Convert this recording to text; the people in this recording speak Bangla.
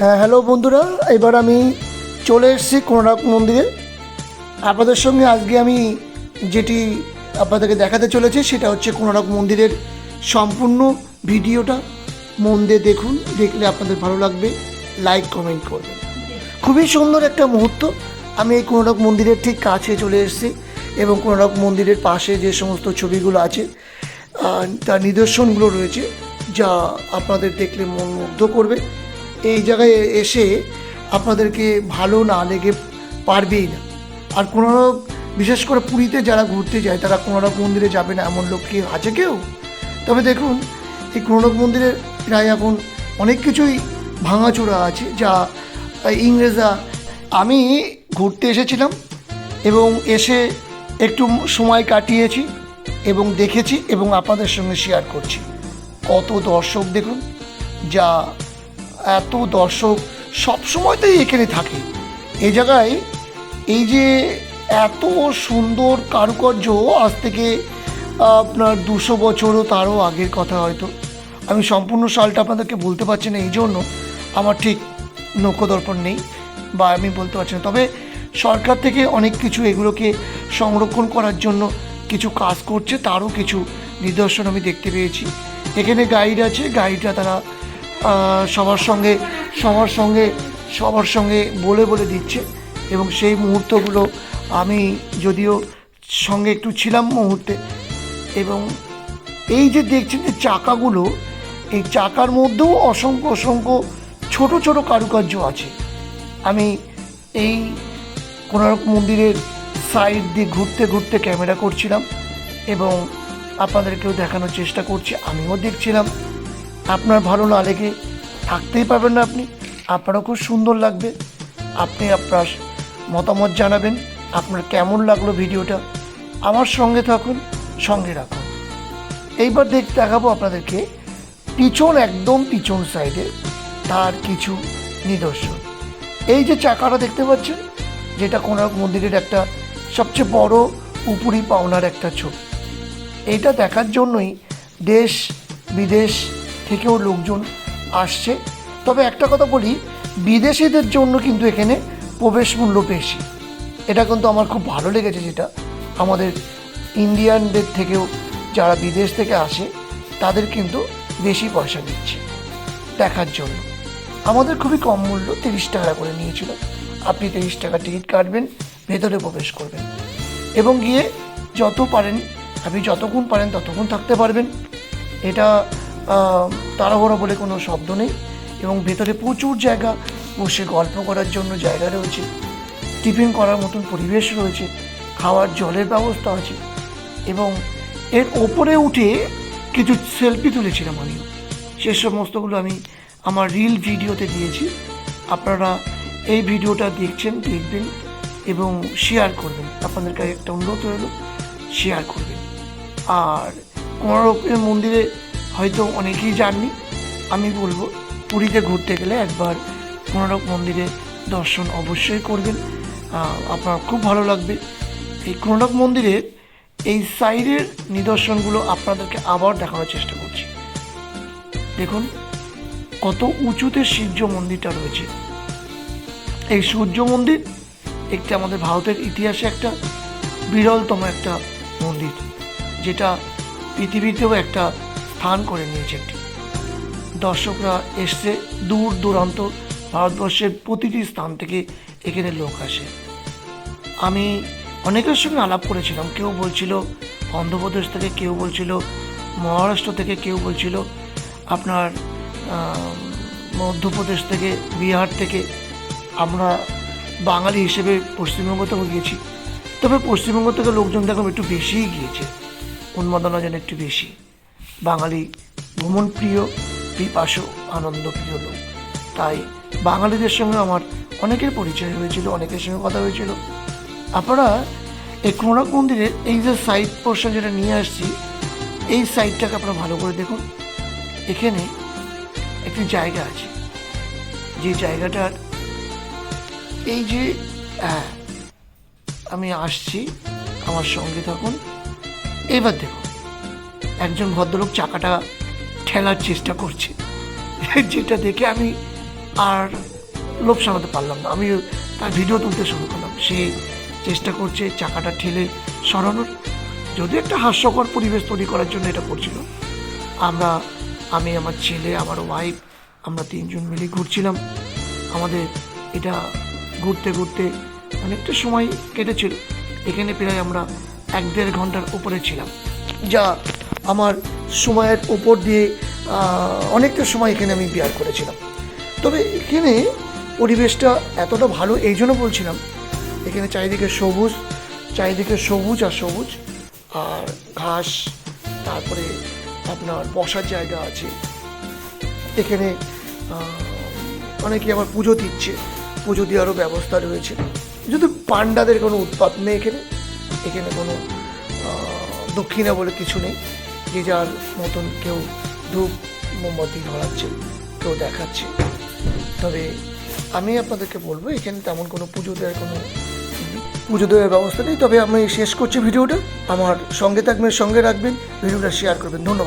হ্যাঁ হ্যালো বন্ধুরা, এবার আমি চলে এসেছি কোনারক মন্দিরে। আপনাদের সঙ্গে আজকে আমি যেটি আপনাদেরকে দেখাতে চলেছি, সেটা হচ্ছে কোনারক মন্দিরের সম্পূর্ণ ভিডিওটা। মন দিয়ে দেখুন, দেখলে আপনাদের ভালো লাগবে। লাইক কমেন্ট করবেন। খুবই সুন্দর একটা মুহূর্ত। আমি এই কোনারক মন্দিরের ঠিক কাছে চলে এসেছি এবং কোনারক মন্দিরের পাশে যে সমস্ত ছবিগুলো আছে তার নিদর্শনগুলো রয়েছে, যা আপনাদের দেখলে মন মুগ্ধ করবে। এই জায়গায় এসে আপনাদেরকে ভালো না লেগে পারবেই না। আর কোনারক বিশেষ করে পুরীতে যারা ঘুরতে যায়, তারা কোনোরক মন্দিরে যাবে না, এমন লোক কি আছে কেউ? তবে দেখুন, এই কোনারক মন্দিরে প্রায় এখন অনেক কিছুই ভাঙাচোরা আছে, যা ইংরেজরা, আমি ঘুরতে এসেছিলাম এবং এসে একটু সময় কাটিয়েছি এবং দেখেছি এবং আপনাদের সঙ্গে শেয়ার করছি। কত দর্শক দেখুন, যা এত দর্শক সবসময়তেই এখানে থাকে। এই জায়গায় এই যে এত সুন্দর কারুকার্য আজ থেকে আপনার দুশো বছরও তারও আগের কথা হয়তো। আমি সম্পূর্ণ সালটা আপনাদেরকে বলতে পারছি না, এই জন্য আমার ঠিক নৌকোদর্পণ নেই বা আমি বলতে পারছি না। তবে সরকার থেকে অনেক কিছু এগুলোকে সংরক্ষণ করার জন্য কিছু কাজ করছে, তারও কিছু নিদর্শন আমি দেখতে পেয়েছি। এখানে গাইড আছে, গাইডরা তারা সবার সঙ্গে সবার সঙ্গে সবার সঙ্গে বলে বলে দিচ্ছে। এবং সেই মুহূর্তগুলো আমি যদিও সঙ্গে একটু ছিলাম মুহূর্তে, এবং এই যে দেখছেন যে চাকাগুলো, এই চাকার মধ্যেও অসংখ্য অসংখ্য ছোট ছোট কারুকার্য আছে। আমি এই কোনারক মন্দিরের সাইড দিয়ে ঘুরতে ঘুরতে ক্যামেরা করছিলাম, এবং আপনাদেরকেও দেখানোর চেষ্টা করছি, আমিও দেখছিলাম। আপনার ভালো না লেগে থাকতেই পারবেন না আপনি। আপনারও খুব সুন্দর লাগবে। আপনি আপনার মতামত জানাবেন, আপনার কেমন লাগল ভিডিওটা আমার সঙ্গে থাকুন, সঙ্গে রাখুন। এইবার দেখ দেখাবো আপনাদেরকে পিছন, একদম পিছন সাইডে তার কিছু নিদর্শন। এই যে চাকাটা দেখতে পাচ্ছেন, যেটা কোনারক মন্দিরের একটা সবচেয়ে বড় উপরি পাওনার একটা ছবি। এইটা দেখার জন্যই দেশ বিদেশ থেকেও লোকজন আসছে। তবে একটা কথা বলি, বিদেশিদের জন্য কিন্তু এখানে প্রবেশ মূল্য বেশি। এটা কিন্তু আমার খুব ভালো লেগেছে যেটা। আমাদের ইন্ডিয়ানদের থেকেও যারা বিদেশ থেকে আসে, তাদের কিন্তু বেশি পয়সা নিচ্ছে দেখার জন্য। আমাদের খুবই কম মূল্য তিরিশ টাকা করে নিয়েছিল। আপনি তিরিশ টাকা টিকিট কাটবেন, ভেতরে প্রবেশ করবেন। এবং গিয়ে যত পারেন, আপনি যতক্ষণ পারেন ততক্ষণ থাকতে পারবেন। এটা তাড়াহুড়ো বলে কোনো শব্দ নেই এবং ভেতরে প্রচুর জায়গা বসে গল্প করার জন্য জায়গা রয়েছে। টিফিন করার মতন পরিবেশ রয়েছে। খাওয়ার জলের ব্যবস্থা আছে এবং এর ওপরে উঠে কিছু সেলফি তুলেছিলাম আমি সে সমস্তগুলো আমি আমার রিল ভিডিওতে দিয়েছি। আপনারা এই ভিডিওটা দেখছেন, দেখবেন এবং শেয়ার করবেন। আপনাদের কাছে একটা অনুরোধ রইল শেয়ার করবেন। আর কোনারকের মন্দিরে হয়তো অনেকেই যাননি আমি বলব পুরীতে ঘুরতে গেলে একবার কোনারক মন্দিরে দর্শন অবশ্যই করবেন। আপনার খুব ভালো লাগবে। এই কোনারক মন্দিরের এই সাইডের নিদর্শনগুলো আপনাদেরকে আবার দেখানোর চেষ্টা করছি। দেখুন, কত উঁচুতে সূর্য মন্দিরটা রয়েছে। এই সূর্য মন্দির একটি আমাদের ভারতের ইতিহাসে একটা বিরলতম একটা মন্দির, যেটা পৃথিবীতেও একটা স্থান করে নিয়েছে একটি। দর্শকরা এসছে দূর দূরান্ত ভারতবর্ষের প্রতিটি স্থান থেকে এখানে লোক আসে। আমি অনেকের সঙ্গে আলাপ করেছিলাম, কেউ বলছিল অন্ধ্রপ্রদেশ থেকে, কেউ বলছিল মহারাষ্ট্র থেকে, কেউ বলছিল আপনার মধ্যপ্রদেশ থেকে, বিহার থেকে। আমরা বাঙালি হিসেবে পশ্চিমবঙ্গতেও গিয়েছি। তবে পশ্চিমবঙ্গ থেকে লোকজন দেখো একটু বেশিই গিয়েছে, উন্মাদনা যেন একটু বেশি। বাঙালি ভ্রমণ প্রিয় পিপাসু আনন্দপ্রিয় লোক। তাই বাঙালিদের সঙ্গে আমার অনেকের পরিচয় হয়েছিল অনেকের সঙ্গে কথা হয়েছিল। আপনারা এই কোনারক মন্দিরের এই যে সাইড পোর্শন যেটা নিয়ে আসছি এই সাইডটাকে আপনারা ভালো করে দেখুন। এখানে একটি জায়গা আছে। যে জায়গাটার এই যে হ্যাঁ, আমি আসছি আমার সঙ্গে থাকুন। এবার দেখুন। একজন ভদ্রলোক চাকাটা ঠেলার চেষ্টা করছে। যেটা দেখে আমি আর লোভ সামলাতে পারলাম না। আমি তার ভিডিও তুলতে শুরু করলাম। সে চেষ্টা করছে চাকাটা ঠেলে সরানোর। যদি একটা হাস্যকর পরিবেশ তৈরি করার জন্য এটা করছিল। আমরা, আমি, আমার ছেলে আমার ওয়াইফ আমরা তিনজন মিলে ঘুরছিলাম। আমাদের এটা ঘুরতে ঘুরতে অনেকটা সময় কেটেছিল। এখানে প্রায় আমরা এক দেড় ঘণ্টার উপরে ছিলাম। যা আমার সময়ের উপর দিয়ে অনেকটা সময় এখানে আমি বিয়ার করেছিলাম। তবে এখানে পরিবেশটা এতটা ভালো, এই জন্য বলছিলাম, এখানে চারিদিকে সবুজ চারিদিকে সবুজ আর সবুজ, আর ঘাস, তারপরে আপনার বসার জায়গা আছে। এখানে অনেকে আবার পুজো দিচ্ছে, পুজো দেওয়ারও ব্যবস্থা রয়েছে। যদি পান্ডাদের কোনো উৎপাত নেই এখানে এখানে কোনো দক্ষিণা বলে কিছু নেই। যে যার মতন কেউ ধূপ মোমবাতি ধরাচ্ছে, কেউ দেখাচ্ছে। তবে আমি আপনাদেরকে বলব, এখানে তেমন কোনো পুজো দেওয়ার কোনো পুজো দেওয়ার ব্যবস্থা নেই। তবে আমি শেষ করছি ভিডিওটা। আমার সঙ্গে থাকবেন, সঙ্গে রাখবেন, ভিডিওটা শেয়ার করবেন। ধন্যবাদ।